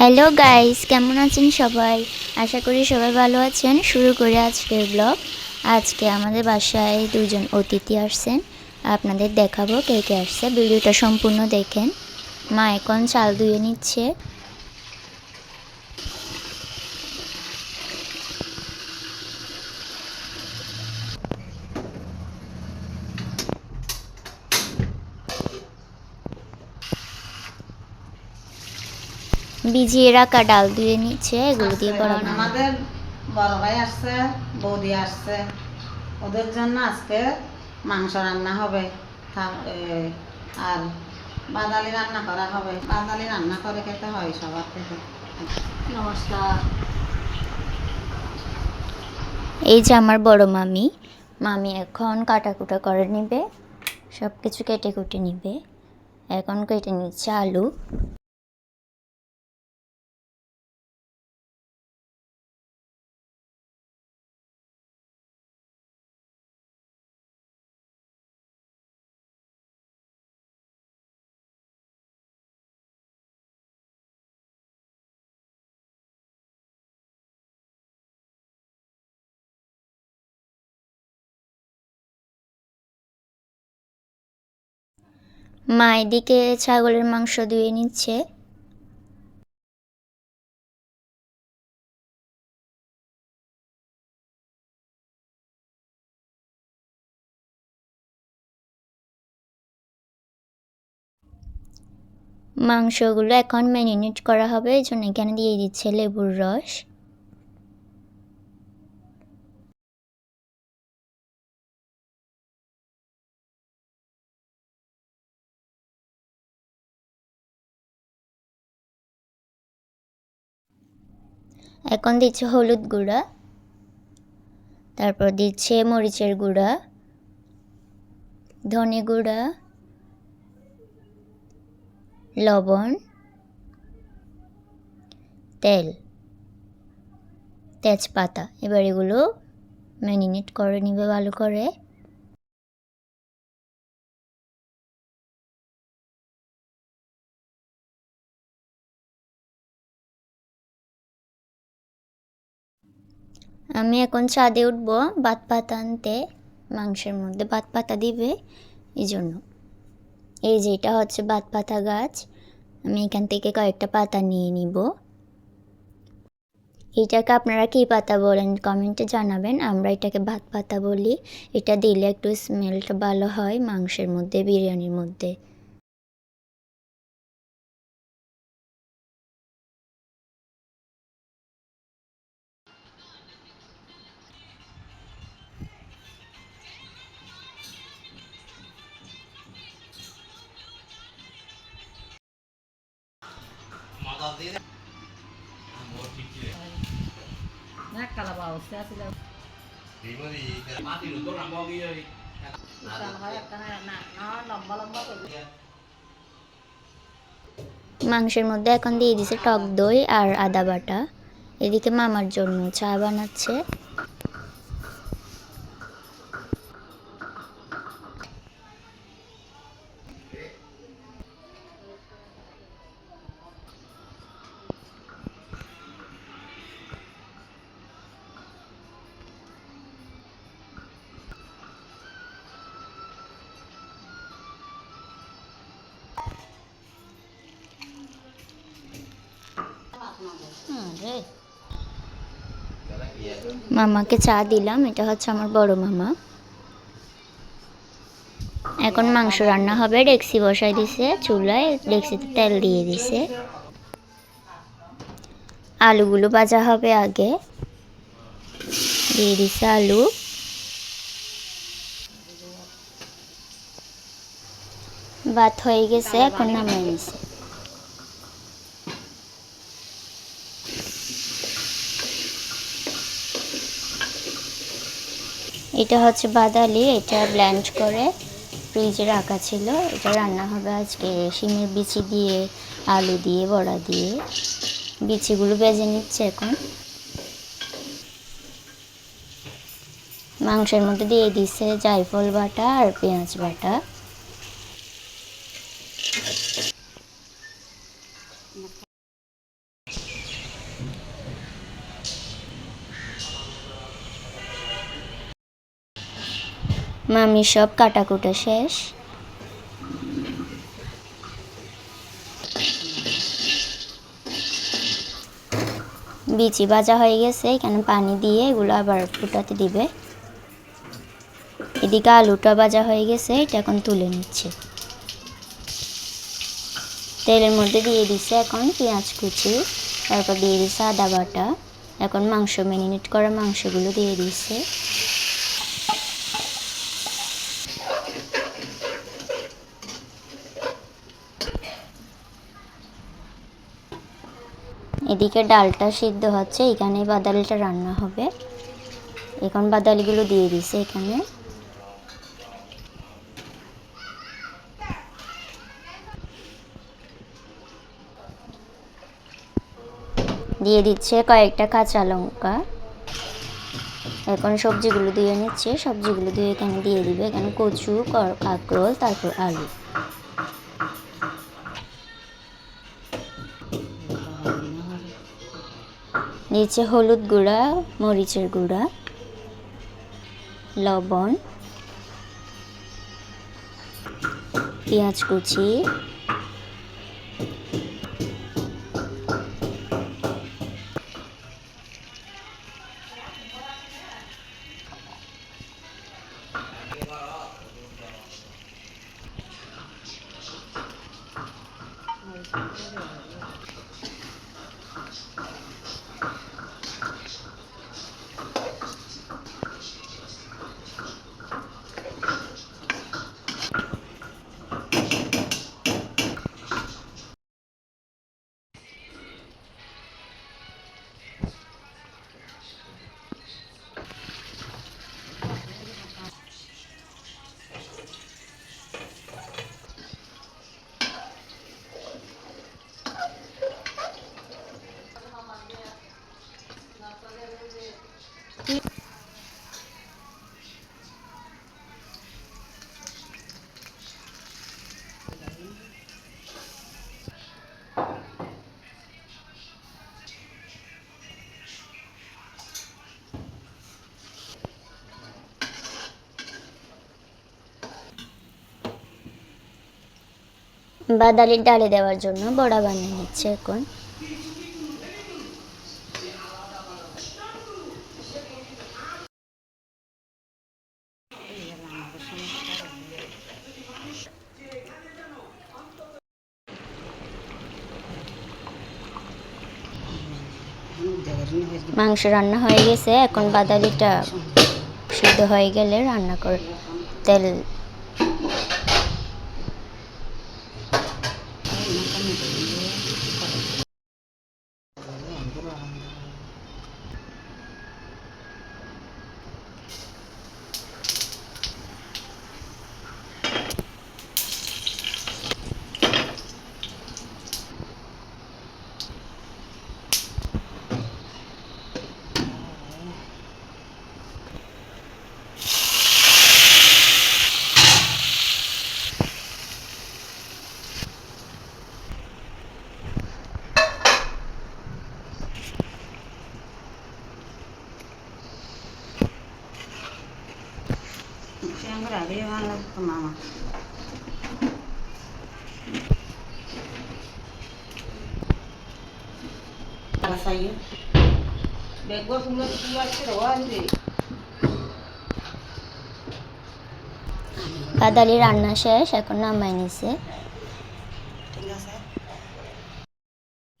Hello guys কেমন আছেন সবাই? আশা করি সবাই ভালো আছেন। শুরু করে আজকের ব্লগ আজকে আমাদের বাসায় দুজন অতিথি আসছেন। আপনাদের দেখাবো কে কে আসছে। ভিডিওটা সম্পূর্ণ দেখেন। মা এখন চাল ধুয়ে নিচ্ছে। ভিজিয়ে রাখা ডাল ধুয়ে নিচ্ছে এগুলো দিয়ে বড় আমাদের বড় ভাই আসছে বৌদি আসছে। ওদের জন্য আজকে মাংস রান্না হবে। আর বাদালি রান্না করা হবে। বাদালি রান্না করে খেতে হয় সবার থেকে। নমস্কার। এই যে আমার বড় মামি মামি এখন কাটাকুটা করে নিবে সব কিছু কেটে কুটে নিবে। এখন কেটে নিচ্ছে আলু। মা এদিকে ছাগলের মাংস ধুয়ে নিচ্ছে। মাংসগুলো এখন ম্যারিনেট করা হবে, এই জন্য এখানে দিয়ে দিচ্ছে লেবুর রস। এখন দিচ্ছে হলুদ গুঁড়া, তারপর দিচ্ছে মরিচের গুঁড়া, ধনে গুঁড়া, লবণ, তেল, তেজপাতা। এবার এগুলো ম্যারিনেট করে নিবে ভালো করে। আমি এখন ছাদে উঠবো বাত পাতা আনতে, মাংসের মধ্যে বাত পাতা দিবে এই জন্য এই যে এটা হচ্ছে বাত পাতা গাছ, আমি এখান থেকে কয়েকটা পাতা নিয়ে নিব। এটাকে আপনারা কী পাতা বলেন কমেন্টে জানাবেন, আমরা এটাকে ভাত পাতা বলি। এটা দিলে একটু স্মেলটা ভালো হয়, মাংসের মধ্যে, বিরিয়ানির মধ্যে। মাংসের মধ্যে এখন দিয়ে দিছে টক দই আর আদা বাটা। এদিকে মামার জন্য চা বানাচ্ছে। মামাকে চা দিলাম এটা হচ্ছে আমার বড় মামা। এখন মাংস রান্না হবে ডেক্সি বসাই দিছে চুলায় ডেক্সিতে তেল দিয়ে দিছে। আলুগুলো ভাজা হবে আগে। দিয়ে দিছে আলু। ভাত হয়ে গেছে এখন নামিয়ে নিছে। এটা হচ্ছে বাদালি, এটা ব্ল্যান্ড করে ফ্রিজে রাখা ছিল। এটা রান্না হবে আজকে শিমের বিচি দিয়ে, আলু দিয়ে, বড়া দিয়ে। বিচিগুলো বেজে নিচ্ছে এখন। মাংসের মধ্যে দিয়ে দিচ্ছে জায়ফল বাটা আর পেঁয়াজ বাটা। মামি সব কাটাকুটা শেষ। বিচি ভাজা হয়ে গেছে, এখানে পানি দিয়ে এগুলো আবার ফুটাতে দিবে। এদিকে আলুটা ভাজা হয়ে গেছে, এটা এখন তুলে নিচ্ছে। তেলের মধ্যে দিয়ে দিছে এখন পেঁয়াজ কুচি, তারপর দিয়ে দিছে আদা বাটা। এখন মাংস ম্যারিনেট করা মাংসগুলো দিয়ে দিছে। এদিকে ডালটা সিদ্ধ হচ্ছে, এখানে বাদালিটা রান্না হবে। এখন বাদালিগুলো দিয়ে দিছে এখানে। দিয়ে দিচ্ছে কয়েকটা কাঁচা লঙ্কা। এখন সবজিগুলো দিয়ে নিচ্ছে, সবজিগুলো দিয়ে এখানে দিয়ে দিবে। এখানে কচু কর- কাঁকরোল, তারপর আলু। নিচে হলুদ গুঁড়া মরিচের গুঁড়া লবণ পেঁয়াজ কুচি বাদালির ডালে দেওয়ার জন্য বড়া বানিয়ে নিচ্ছে এখন। মাংস রান্না হয়ে গেছে। এখন বাদালিটা সিদ্ধ হয়ে গেলে রান্না করে তেল বাদালি রান্না শেষ এখন নামাই নিছে।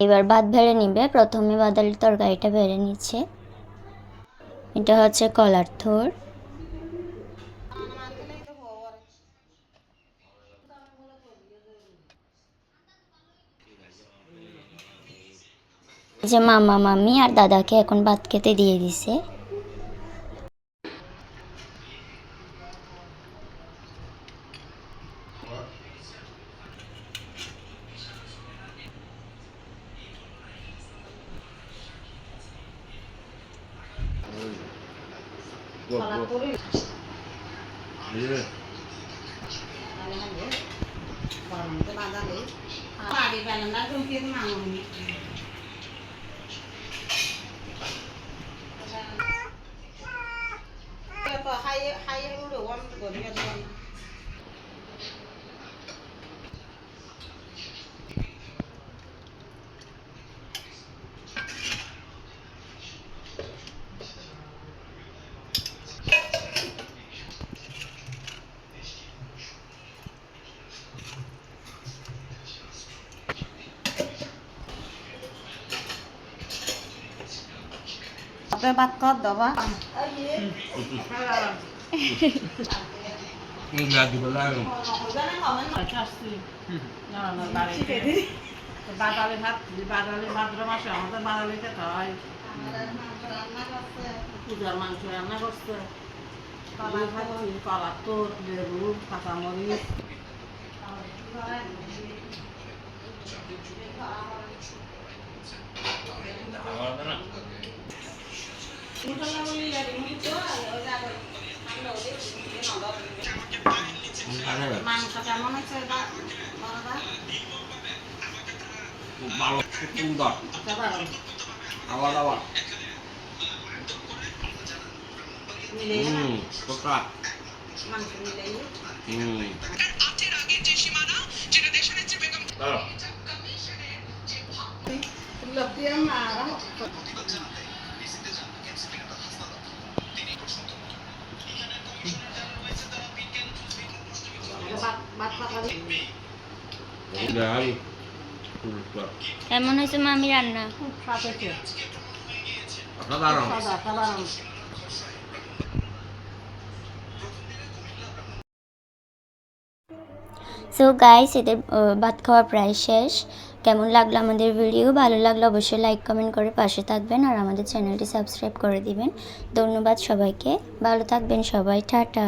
এবার ভাত ভেড়ে নিবে। প্রথমে বাদালির তরকারিটা ভেড়ে নিচ্ছে। এটা হচ্ছে কলার থোর যে মামা মামি আর দাদাকে এখন ভাত খেতে দিয়ে দিছে। ওতে ভাত কর দবা. বাদালি ভাত বাদালি ভাদ্র মাসে আমাদের বাদালি খেতে হয় পূজার মাংস রান্না করছে কলা তোর লেবু কাঁচামরিচ Ada. মাংস কেমন হয়েছে বা- বড়দা? Balok sudah. কেমন Awal-awal. মিলিয়ে না? Hmm, suka. মাংস কেমন হয়েছে মামি রান্না? খুব স্বাদ হয়েছে। Apa সাধারণ সো গাইস এদের ভাত খাওয়া প্রায় শেষ। কেমন লাগল আমাদের ভিডিও ভালো লাগল অবশ্যই লাইক কমেন্ট করে পাশে থাকবেন আর আমাদের চ্যানেলটি সাবস্ক্রাইব করে দিবেন। ধন্যবাদ সবাইকে। ভালো থাকবেন সবাই। টাটা।